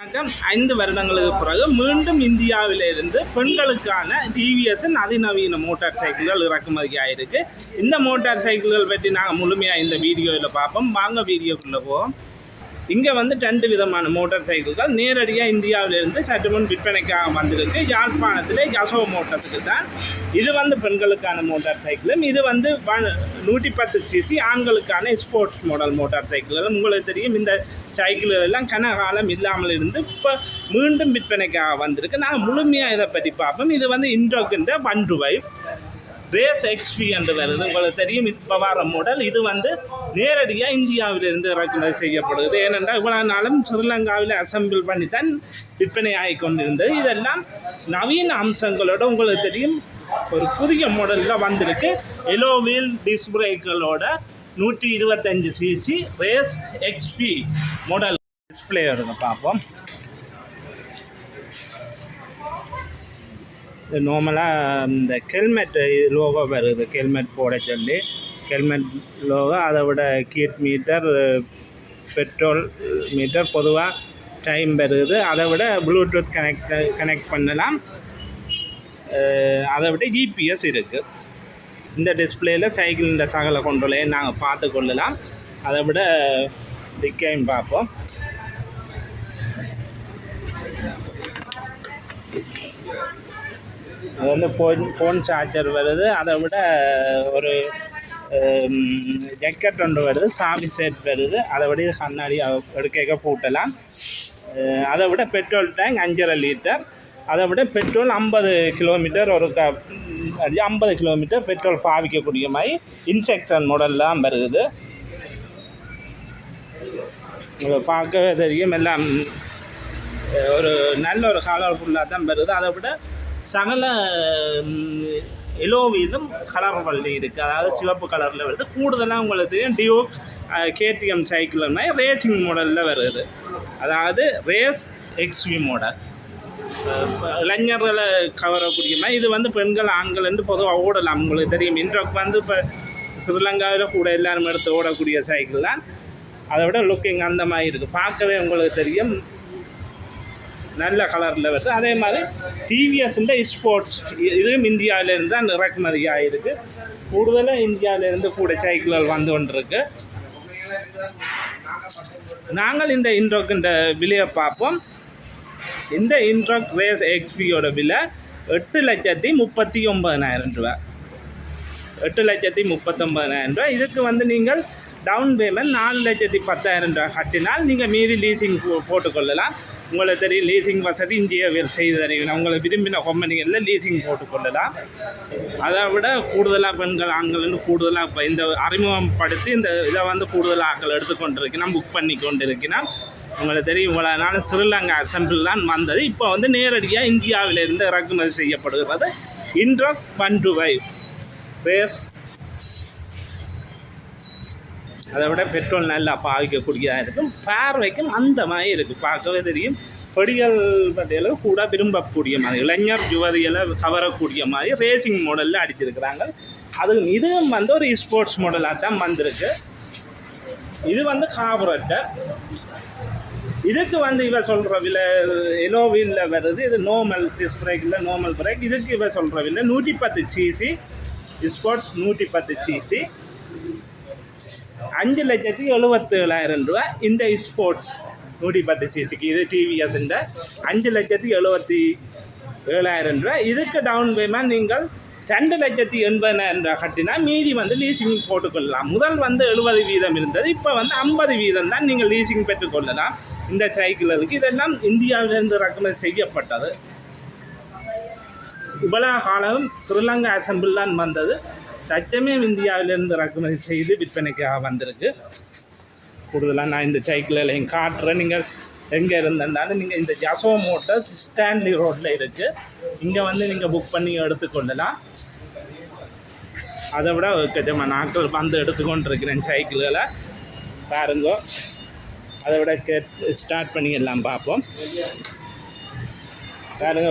வணக்கம். ஐந்து வருடங்களுக்கு பிறகு மீண்டும் இந்தியாவிலிருந்து பெண்களுக்கான டிவிஎஸ் அதிநவீன மோட்டார் சைக்கிள்கள் இறக்குமதி ஆயிருக்கு. இந்த மோட்டார் சைக்கிள்கள் பற்றி நாங்கள் முழுமையாக இந்த வீடியோவில் பார்ப்போம். வாங்க வீடியோக்குள்ளே போவோம். இங்கே வந்து ரெண்டு விதமான மோட்டார் சைக்கிள்கள். நேரடியாக இந்தியாவிலிருந்து சற்று முன் விற்பனைக்காக வந்திருக்கு. யாழ்ப்பாணத்தில் யசோ மோட்டத்துக்கு தான். இது வந்து பெண்களுக்கான மோட்டார் சைக்கிளும். இது வந்து வ- நூற்றி பத்து சிசி ஆண்களுக்கான ஸ்போர்ட்ஸ் மாடல் மோட்டார் சைக்கிள்களும் உங்களுக்கு தெரியும் இந்த சைக்கிள்கள் எல்லாம் கனகாலம் இல்லாமல் இருந்து இப்போ மீண்டும் விற்பனைக்காக வந்திருக்கு. நாங்கள் முழுமையாக இதை பற்றி பார்ப்போம். இது வந்து இன்டோக்கின்ற ஒன் டு ரேஸ் எக்ஸ்பி என்று வருது உங்களுக்கு தெரியும். இப்போ வர மாடல் இது வந்து நேரடியாக இந்தியாவிலிருந்து இறக்குமதி செய்யப்படுது ஏனென்றால் இவ்வளவு நாளும் ஸ்ரீலங்காவில் அசெம்பிள் பண்ணி தான் விற்பனை ஆகி கொண்டிருந்தது இதெல்லாம் நவீன அம்சங்களோட உங்களுக்கு தெரியும். ஒரு புதிய மாடலில் வந்திருக்கு. எலோ வீல் டிஸ்க் பிரேக்களோட நூற்றி இருபத்தஞ்சு CC Race XP model display வருங்க பார்ப்போம். நார்மலாக இந்த ஹெல்மெட் லோகோ வருது. ஹெல்மெட் போட சொல்லி. ஹெல்மெட் லோகோ அதை விட கீட் மீட்டர் பெட்ரோல் மீட்டர் பொதுவாக டைம் வருது. அதை விட ப்ளூடூத் கனெக்ட் கனெக்ட் பண்ணலாம். அதை விட ஜிபிஎஸ் இருக்குது இந்த டிஸ்பிளேயில் சைக்கிளின் சகல கொண்டுலையும் நாங்கள் பார்த்து கொள்ளலாம். அதை விட டிக்கையும் பார்ப்போம். அது வந்து ஃபோன் ஃபோன் சார்ஜர் வருது. அதை விட ஒரு ஜக்கெட் ஒன்று வருது. சாமி செட் வருது. அதை விட இது கண்ணாடி எடுக்க பூட்டலாம். அதை விட பெட்ரோல் டேங்க் அஞ்சரை லிட்டர் அதை விட பெட்ரோல் ஐம்பது கிலோமீட்டர் ஒரு க ஐம்பது கிலோமீட்டர் பெட்ரோல் பாவிக்கக்கூடிய மாதிரி இன்செக்ஷன் மாடல்லாம் வருது. பார்க்கவே தெரியும். எல்லாம் ஒரு நல்ல ஒரு கலர்ஃபுல்லாக தான் வருது. அதை விட சகல எலோவிலும் வள்ளி இருக்குது அதாவது சிவப்பு கலரில் வருது. கூடுதலாக உங்களுக்கு தெரியும் டியூக் கேடிஎம் சைக்கிள்னா ரேசிங் மாடலில் வருது. அதாவது ரேஸ் எக்ஸ்வி மாடல் இளைஞர்களை கவரக்கூடிய மாதிரி. இது வந்து பெண்கள் ஆண்கள் என்று பொதுவாக ஓடலாம். உங்களுக்கு தெரியும். இன்றைக்கு வந்து இப்போ ஸ்ரீலங்காவில் கூட எல்லாரும் எடுத்து ஓடக்கூடிய சைக்கிள் தான். அதை விட லுக்கிங் அந்த மாதிரி இருக்குது பார்க்கவே உங்களுக்கு தெரியும். நல்ல கலரில் வருது. அதே மாதிரி டிவிஎஸ்ன்ற ஸ்போர்ட்ஸ் இதுவும் இந்தியாவிலேருந்து தான் இறக்குமதி ஆகிருக்கு கூடுதலாக இந்தியாவிலேருந்து கூட சைக்கிள்கள் வந்து கொண்டிருக்கு. நாங்கள் இந்த இன்ட்ரோக்கின்ற விலையை பார்ப்போம். இந்த இன்ட்ரோக் ரேஸ் எக்ஸ்பியோட விலை எட்டு லட்சத்தி முப்பத்தி ஒம்பதனாயிரம் ரூபா எட்டு லட்சத்தி முப்பத்தொம்பதனாயிரம் ரூபாய். இதுக்கு வந்து நீங்கள் டவுன் பேமெண்ட் நாலு லட்சத்தி பத்தாயிரம் ரூபாய் கட்டினால் நீங்கள் மீதி லீசிங் போ போட்டுக்கொள்ளலாம். உங்களுக்கு தெரியும் லீசிங் வசதி இந்திய செய்து தருகிறேன். உங்களை விரும்பின கம்பெனிகளில் லீசிங் போட்டுக்கொள்ளலாம். அதை விட கூடுதலாக பெண்கள் ஆண்கள்னு கூடுதலாக இப்போ இந்த அறிமுகப்படுத்தி இந்த இதை வந்து கூடுதல் ஆட்கள் எடுத்துக்கொண்டிருக்கணும் புக் பண்ணி கொண்டு உங்களுக்கு தெரியும் இவ்வளோ நாள் ஸ்ரீலங்கா அசம்பிள் தான் வந்தது. இப்போ வந்து நேரடியாக இந்தியாவிலிருந்து இறக்குமதி செய்யப்படுகிறது. இன்ட்ரோ ஒன் டு ரேஸ் அதை விட பெட்ரோல் நல்லா பாவிக்கக்கூடியதாக இருக்கும். பார்வைக்கும் அந்த மாதிரி இருக்குது பார்க்கவே தெரியும். படிகள் பட்டியல கூட விரும்பக்கூடிய மாதிரி இளைஞர் யுவதிகளை கவரக்கூடிய மாதிரி ரேசிங் மாடலில் அடிச்சிருக்கிறாங்க அது இதுவும் வந்து ஒரு ஸ்போர்ட்ஸ் மாடலாக தான் வந்திருக்கு. இது வந்து காபரேட்டர் இதுக்கு வந்து இவ சொல்கிற விலை எலோ வீலில் வருது. இது நோமல் டிஸ்க் இல்லை நோமல் பிரேக் இதுக்கு இவ சொல்கிற விலை நூற்றி பத்து சிசி. ஸ்போர்ட்ஸ் நூற்றி பத்து சிசி. அஞ்சு லட்சத்தி எழுபத்தேழாயிரம் ரூபா இந்த ஸ்போர்ட்ஸ் நூற்றி பத்து சிசிக்கு இது டிவிஎஸ்ன்ற அஞ்சு லட்சத்தி எழுபத்தி ஏழாயிரம் ரூபா இதுக்கு டவுன் பேமெண்ட் நீங்கள் ரெண்டு லட்சத்தி எண்பதாயிரம் ரூபா கட்டினா மீதி வந்து லீசிங் போட்டுக்கொள்ளலாம். முதல் வந்து எழுபது வீதம் இருந்தது இப்போ வந்து ஐம்பது வீதம் தான் நீங்கள் லீசிங் பெற்றுக்கொள்ளலாம். இந்த சைக்கிள்களுக்கு இதெல்லாம் இந்தியாவிலிருந்து இறக்குமதி செய்யப்பட்டது. இவ்வளவு காலம் ஸ்ரீலங்கா அசம்பிள் தான் வந்தது. தச்சமே இந்தியாவிலிருந்து இறக்குமதி செய்து விற்பனைக்காக வந்திருக்கு. கூடுதலாக நான் இந்த சைக்கிள்களையும் காட்டுறேன். நீங்கள் எங்கே இருந்திருந்தாலும் நீங்கள் இந்த ஜசோ மோட்டர்ஸ் ஸ்டான்லி ரோட்டில் இருக்குது இங்கே வந்து நீங்கள் புக் பண்ணி எடுத்துக்கொள்ளலாம் அதை விட கொஞ்சமாக நாட்கள் வந்து எடுத்துக்கொண்டிருக்கிறேன் சைக்கிள்களை. பாருங்க. அதை விட கெட் ஸ்டார்ட் பண்ணி எல்லாம் பார்ப்போம். பாருங்க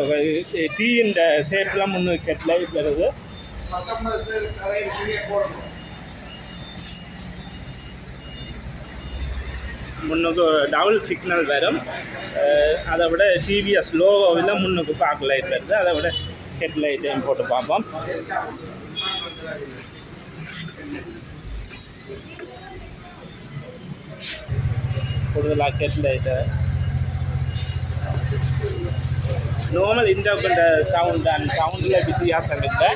டீயின் இந்த ஷேப்லாம் முன்னூறு கெட்டில் வருது முன்னுக்கு டபுள் சிக்னல் வரும். அதை விட டிவிஎஸ் லோகோவில் முன்னுக்கு பார்க்க லைட் வருது அதை விட ஹெட் லைட்டையும் போட்டு பார்ப்போம். கூடுதலாக ஹெட் லைட்டு நார்மல் இன்டர்கண்ட சவுண்ட் அண்ட் சவுண்டில் வித்தியாசம் இல்லை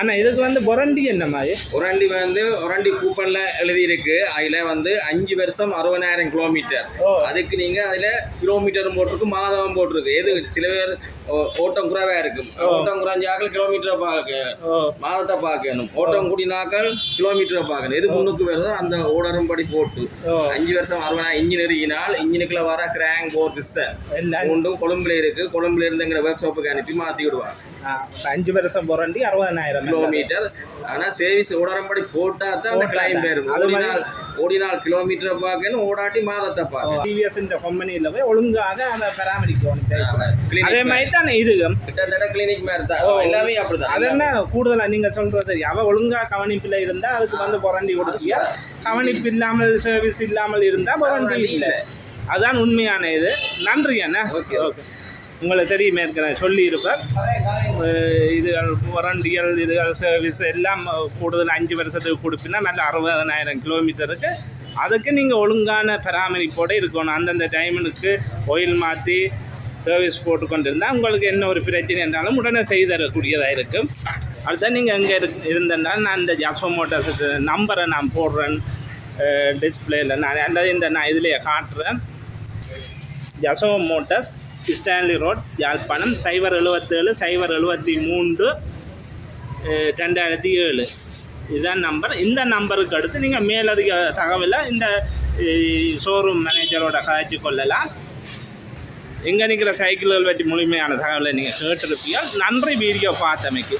அண்ணா இதுக்கு வந்து பொரண்டி என்ன மாதிரி ஒரண்டி வந்து ஒரண்டி கூப்பன்ல எழுதியிருக்கு. அதுல வந்து அஞ்சு வருஷம் அறுபதாயிரம் கிலோமீட்டர். அதுக்கு நீங்க அதுல கிலோமீட்டரும் போட்டிருக்கு மாதமும் போட்டிருக்கு. எது சில பேர் ஓட்டம் குறைவா இருக்கும். ஓட்டம் குறைஞ்சாக்கள் கிலோமீட்டரை பார்க்க மாதத்தை பார்க்கணும். ஓட்டம் கூடினாக்கள் கிலோமீட்டரை பார்க்கணும். எது முன்னுக்கு வருதோ அந்த ஓடரும் படி போட்டு. அஞ்சு வருஷம் அறுபதாயிரம் இன்ஜின் இருக்கினால் இன்ஜினுக்குள்ள வர கிராங் போர் மூண்டும் கொழும்புல இருக்கு. கொழும்புல இருந்துங்கிற ஒர்க் ஷாப்புக்கு அனுப்பி மாத்தி விடுவாங்க அஞ்சு வருஷம் பொரண்டி அறுபதனாயிரம் கிலோமீட்டர். ஆனா சர்வீஸ் ஓடரம்படி போட்டா தான் அந்த தான். வரும் ஓடினால் ஓடினால் கிலோமீட்டரை பார்க்கணும் ஓடாட்டி மாதத்தை பார்க்கணும். இந்த கம்பெனியில் போய் ஒழுங்காக அதை பராமரிக்கணும் அதே மாதிரி தானே இதுவும்? கிட்டத்தட்ட கிளினிக் மாதிரி தான். எல்லாமே அப்படிதான். அது என்ன கூடுதலாக நீங்கள் சொல்கிறது அவ ஒழுங்கா கவனிப்பில் இருந்தால் அதுக்கு வந்து புரண்டி கொடுத்தியா கவனிப்பு இல்லாமல் சர்வீஸ் இல்லாமல் இருந்தால் புரண்டி இல்லை. அதான் உண்மையான இது. நன்றி அண்ணா. ஓகே ஓகே உங்களுக்கு தெரியுமே இருக்கிறேன் சொல்லியிருப்பேன். இது இதுகள் வாரண்டிகள் இதுகள் சர்வீஸ் எல்லாம் கூடுதல் அஞ்சு வருஷத்துக்கு கொடுப்பினா நல்ல அறுபதனாயிரம் கிலோமீட்டருக்கு அதுக்கு நீங்கள் ஒழுங்கான பராமரிப்போடு இருக்கணும். அந்தந்த டைமுக்கு ஒயில் மாற்றி சர்வீஸ் போட்டு கொண்டிருந்தால் உங்களுக்கு என்ன ஒரு பிரச்சனை இருந்தாலும் உடனே செய்து தரக்கூடியதாக இருக்கும். அடுத்த நீங்கள் எங்கே இரு இருந்தனால் நான் இந்த ஜாப்சோ மோட்டார்ஸ் நம்பரை நான் போடுறேன். டிஸ்பிளேயில் நான் அல்லது இந்த நான் இதிலேயே காட்டுறேன். ஜசோ மோட்டார்ஸ் ஸ்டான்லி ரோட் யாழ்ப்பாணம் சைபர் எழுபத்தேழு சைபர் எழுபத்தி மூன்று ரெண்டாயிரத்தி ஏழு. இதுதான் நம்பர் இந்த நம்பருக்கு அடுத்து நீங்கள் மேலதிக தகவலை இந்த ஷோரூம் மேனேஜரோட கதைச்சு கொள்ளலாம். எங்கே நிற்கிற சைக்கிள்கள் பற்றி முழுமையான தகவலை நீங்கள் கேட்டிருப்பீங்க நன்றி வீடியோ பார்த்தமைக்கு.